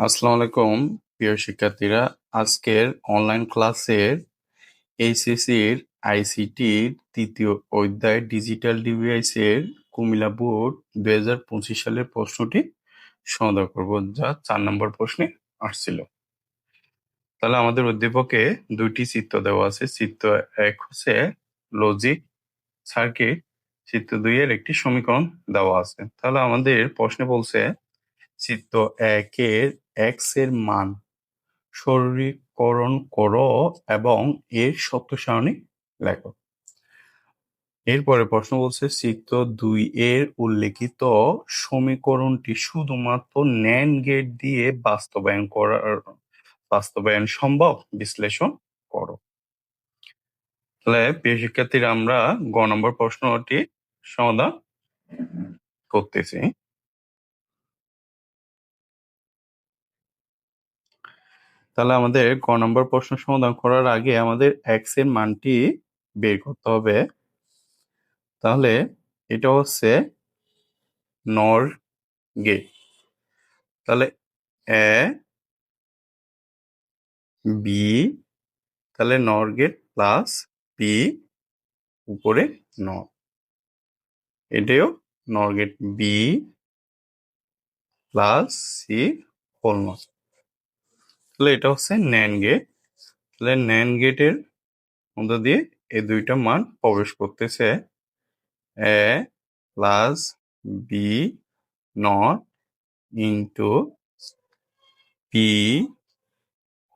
আসসালামু আলাইকুম, প্রিয় শিক্ষার্থীরা। আজকের অনলাইন ক্লাসের এইচএসির আইসিটির তৃতীয় অধ্যায় ডিজিটাল ডিভাইসের কুমিল্লা বোর্ড দুই হাজার পঁচিশ সালের প্রশ্নটি সমাধান করব, যা চার নম্বর প্রশ্নে আসছিল। তাহলে আমাদের অধ্যাপকে দুইটি চিত্র দেওয়া আছে। চিত্র এক হচ্ছে লজিক সার্কিট চিত্র দুই এর একটি সমীকরণ দেওয়া আছে। তাহলে আমাদের প্রশ্নে বলছে চিত্র একের এক্সের মান। সরলীকরণ করো এবং এর সত্য সারণী লেখো। এরপরে প্রশ্ন বলছে চিত্র দুই এর উল্লেখিত সমীকরণটি শুধুমাত্র ন্যান গেট দিয়ে বাস্তবায়ন করার, বাস্তবায়ন সম্ভব? বিশ্লেষণ করো। তাহলে প্রিয় শিক্ষার্থীরা, আমরা গ নম্বর প্রশ্নটি সমাধান করতেছি। তাহলে আমাদের ক নম্বর প্রশ্ন সমাধান করার আগে আমাদের এক্সের মানটি বের করতে হবে। তাহলে এটা হচ্ছে নর গেট তাহলে এ বি তাহলে নর গেট প্লাস বি উপরে নর এটাও nor gate B plus C whole nor তাহলে এটা হচ্ছে ন্যান গেট তাহলে ন্যান গেটের মধ্য দিয়ে এই দুইটা মান প্রবেশ করতেছে। A plus B not into P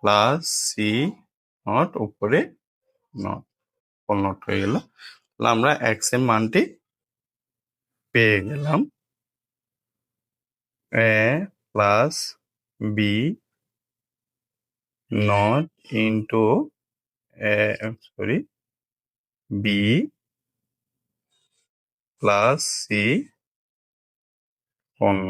plus C not উপরে নট নট হয়ে গেল। তাহলে আমরা এক্সের মানটি পেয়ে গেলাম। A plus B not into, a, sorry, b plus c অন্য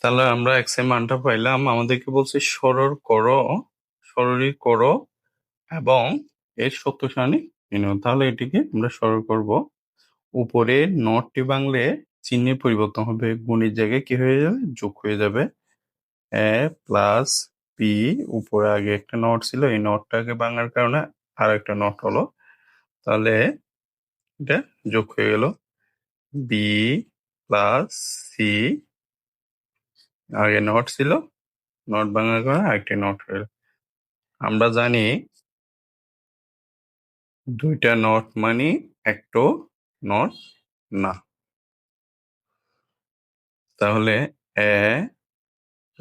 তাহলে আমরা এক্সের মানটা পাইলাম, আমাদেরকে বলছে সরল করো সরলি করো এবং এর সত্য সারণী তাহলে এটিকে আমরা সরল করব। উপরে নটটি বাংলে চিহ্নের পরিবর্তন হবে, গুণের জায়গায় কি হয়ে যাবে? যোগ হয়ে যাবে। এ প্লাস বি উপরে আগে একটা নট ছিল, এই নটটাকে ভাঙার কারণে আর একটা নট হলো। তাহলে এটা যোগ হয়ে গেল বি প্লাস সি আগে নট ছিল, নট ভাঙার কারণে আরেকটি নট হয়ে আমরা জানি দুইটা নট মানে একটো নট না। তাহলে A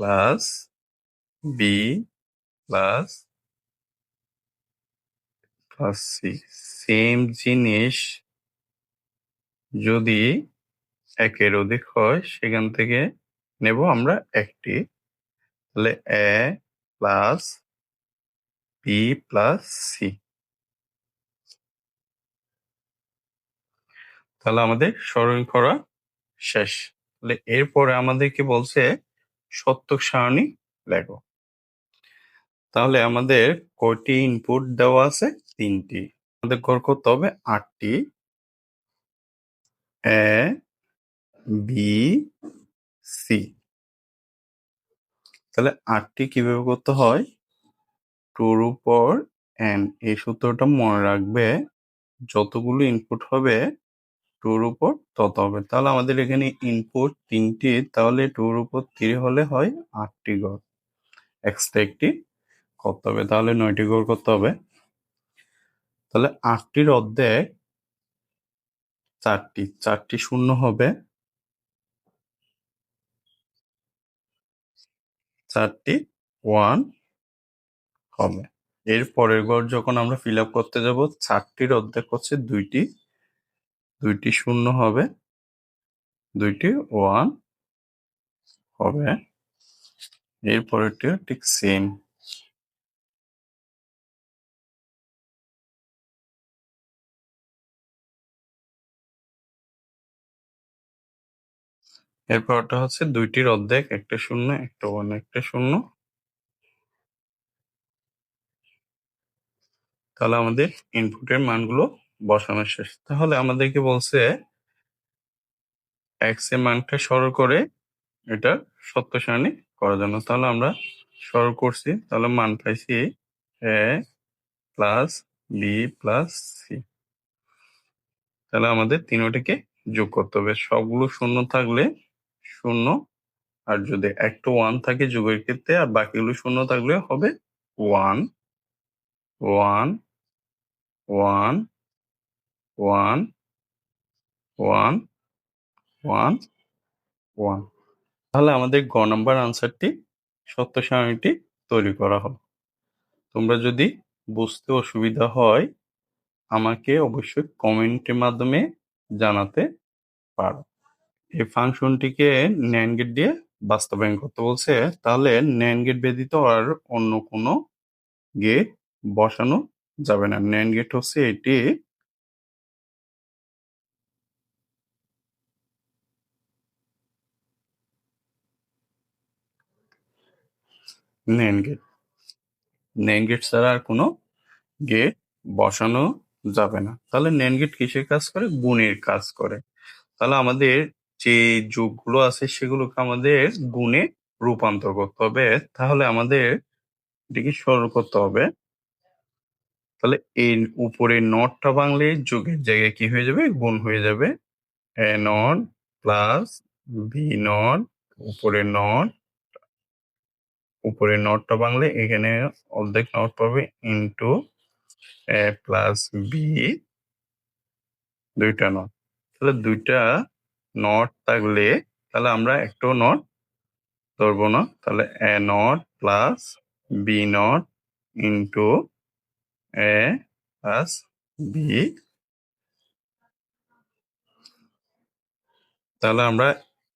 plus B plus plus C same জিনিস যদি একের অধিক হয়, সেখান থেকে নেব আমরা একটি। তাহলে A plus B plus C তাহলে আমাদের সরল করা শেষ। তাহলে এরপরে আমাদেরকে বলছে? সত্যক সারণী লেখো। তাহলে আমাদের কয়টি ইনপুট দেওয়া আছে? তিনটি। আমাদের ঘর করতে হবে আটটি। এ বি সি তাহলে আটটি কীভাবে করতে হয়? টুর উপর এন এই সূত্রটা মনে রাখবে, যতগুলো ইনপুট হবে টুর উপর তত হবে। তাহলে আমাদের এখানে ইনপুট তিনটি, তাহলে টুর উপর থ্রি হলে হয় আটটি গড়। এক্সট্রা একটি করতে হবে, তাহলে নয়টি গড় করতে হবে। তাহলে আটটির অর্ধেক চারটি চারটি শূন্য হবে। চারটি ওয়ান হবে। এর পরের ঘর যখন আমরা ফিল আপ করতে যাব, চারটির অর্ধেক হচ্ছে দুইটি। দুইটি শূন্য হবে। দুইটি ওয়ান হবে। এর পরেরটিও ঠিক সেম এরপরটা হচ্ছে দুইটির অর্ধেক, একটা শূন্য, একটা ওয়ান একটা শূন্য। তাহলে আমাদের ইনপুটের মানগুলো বসানো শেষ। তাহলে আমাদেরকে বলছে এক্সের মানটা সরল করে এটা সত্য সারণী করার জন্য। তাহলে আমরা সরল করছি। তাহলে মান পাইছি A plus B plus C তাহলে আমাদের তিনোটিকে যোগ করতে হবে। সবগুলো শূন্য থাকলে শূন্য। আর যদি একটা ওয়ান থাকে যোগের ক্ষেত্রে, আর বাকিগুলো শূন্য থাকলে হবে one one one one one one one তাহলে আমাদের গ নাম্বার আনসারটি সত্য সারণীটি তৈরি করা হবে তোমরা যদি বুঝতে অসুবিধা হয়, আমাকে অবশ্যই কমেন্টের মাধ্যমে জানাতে পারো। এই ফাংশনটিকে ন্যান্ড গেট দিয়ে বাস্তবায়ন করতে বলছে, তাহলে ন্যান্ড গেট ব্যতীত আর অন্য কোনো গেট বসানো যাবে না। ন্যান্ড গেট হচ্ছে এটি ন্যান্ড গেট ন্যান্ড গেট ছাড়া আর কোনো গেট বসানো যাবে না। তাহলে ন্যান্ড গেট কিসের কাজ করে? গুণের কাজ করে। তাহলে আমাদের যে যোগগুলো আছে, সেগুলোকে আমাদের গুণে রূপান্তর করতে হবে। তাহলে আমাদের এটিকে সরল করতে হবে। তাহলে এই উপরে নটটা বাংলে যোগের জায়গায় কি হয়ে যাবে? গুণ হয়ে যাবে। A not plus B not, উপরে নট উপরে নটটা বাংলে এখানে অর্ধেক নট পাবে ইন্টু এ প্লাস বি দুইটা নট তাহলে দুইটা নট থাকলে তাহলে আমরা একটাও নট ধরবো না। তাহলে A not plus B not into A plus B তাহলে আমরা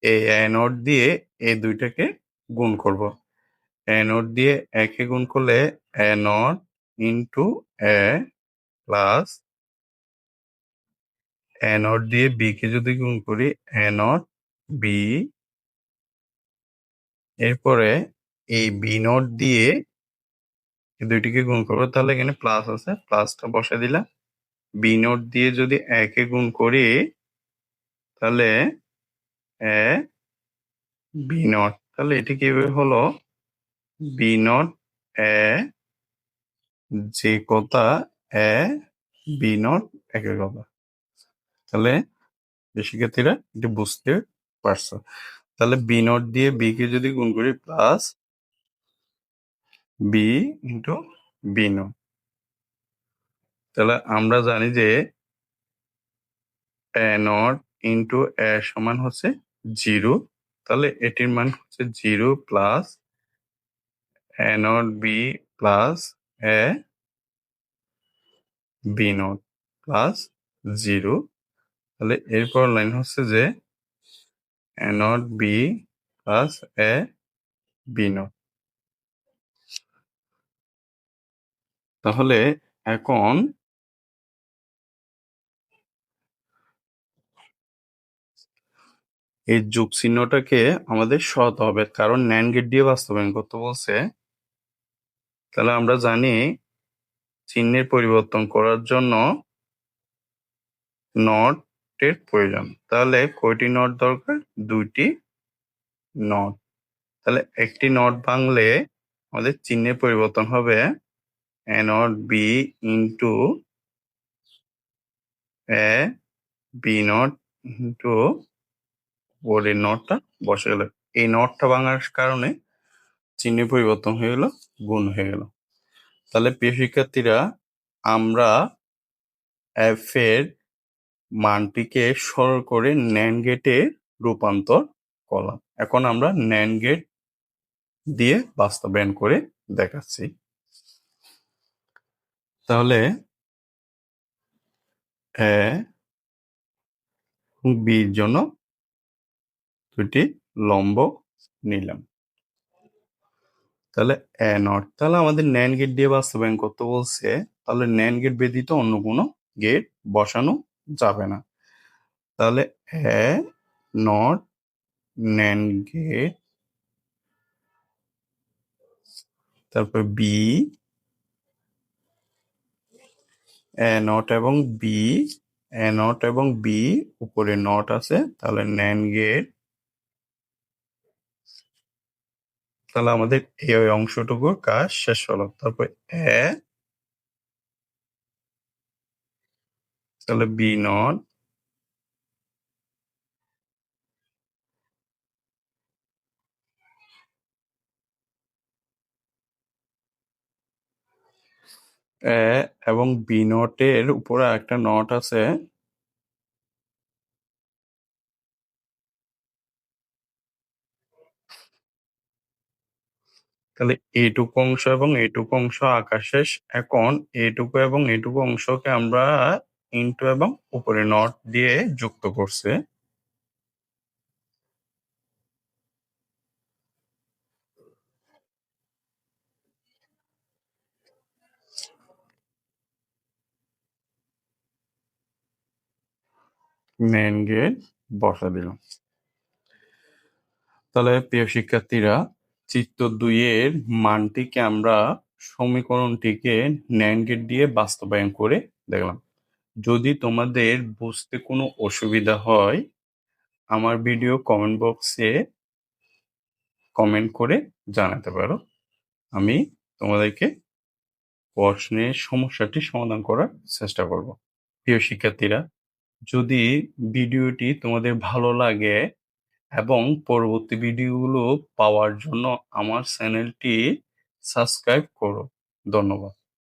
এ নট দিয়ে এই দুইটাকে গুণ করব। এ নট দিয়ে একে গুণ করলে A not into A plus A not দিয়ে বি কে যদি গুণ করি এ নট বি এরপরে এই বি নট দিয়ে দুইটিকে গুণ করব, তাহলে এখানে প্লাস আছে প্লাসটা বসে দিলাম। বি নট দিয়ে যদি একে গুণ করি, তাহলে এ বি নট, তাহলে এটি কীভাবে হলো? বি নট এ যে কথা এ বি নট কথা। তাহলে শিক্ষার্থীরা এটি বুঝতে পারছ। তাহলে বি নট দিয়ে বি কে যদি গুণ করি plus B into B not তাহলে আমরা জানি যে এ নট ইন্টু এ সমান হচ্ছে জিরো তাহলে এটির মান হচ্ছে zero plus A not B plus A B not plus zero তাহলে এরপর লাইন হচ্ছে যে A not B plus A B তাহলে এখন এই যোগ চিহ্নটাকে আমাদের সরাতে হবে, কারণ ন্যান গেট দিয়ে বাস্তবায়ন করতে বলছে তাহলে আমরা জানি চিহ্নের পরিবর্তন করার জন্য নটের প্রয়োজন। তাহলে কয়টি নট দরকার? দুইটি নট তাহলে একটি নট ভাঙলে আমাদের চিহ্নের পরিবর্তন হবে A not B into A B not into বোর্ডের নটটা বসে গেল। এই নটটা ভাঙার কারণে চিহ্নের পরিবর্তন হয়ে গেল, গুণ হয়ে গেল। তাহলে প্রিয় শিক্ষার্থীরা, আমরা এফ এর মানটিকে সরল করে ন্যান গেটে রূপান্তর করলাম। এখন আমরা ন্যান গেট দিয়ে বাস্তবায়ন করে দেখাচ্ছি। তাহলে এ বির জন্য দুটি লম্ব নিলাম। তাহলে এ নট। তাহলে আমাদের ন্যান গেট দিয়ে বাস্তবায়ন করতে বলছে, তাহলে ন্যান গেট ব্যতীত অন্য কোনো গেট বসানো যাবে না। তাহলে এ নট ন্যান গেট তারপর বি এ নট এবং বি এ নট এবং বি উপরে নট আছে, তাহলে ন্যান গেট তাহলে আমাদের এই অংশটুকুর কাজ শেষ হলো। তারপর এ, তাহলে বি নট এবং বি নটের উপরে একটা নট আছে। তাহলে এইটুকু অংশ এবং এইটুকু অংশ আঁকা শেষ এখন এইটুকু এবং এইটুকু অংশকে আমরা ইন্টু এবং উপরে নট দিয়ে যুক্ত করছে। মেন গেট বসা দিলাম। তাহলে প্রিয় শিক্ষার্থীরা চিত্র দুইয়ের মানটিকে আমরা সমীকরণটিকে ন্যান গেট দিয়ে বাস্তবায়ন করে দেখলাম। যদি তোমাদের বুঝতে কোনো অসুবিধা হয়, আমার ভিডিও কমেন্ট বক্সে কমেন্ট করে জানাতে পারো। আমি তোমাদেরকে প্রশ্নের সমস্যাটি সমাধান করার চেষ্টা করব। প্রিয় শিক্ষার্থীরা, যদি ভিডিওটি তোমাদের ভালো লাগে এবং পরবর্তী ভিডিওগুলো পাওয়ার জন্য আমার চ্যানেলটি সাবস্ক্রাইব করো। ধন্যবাদ।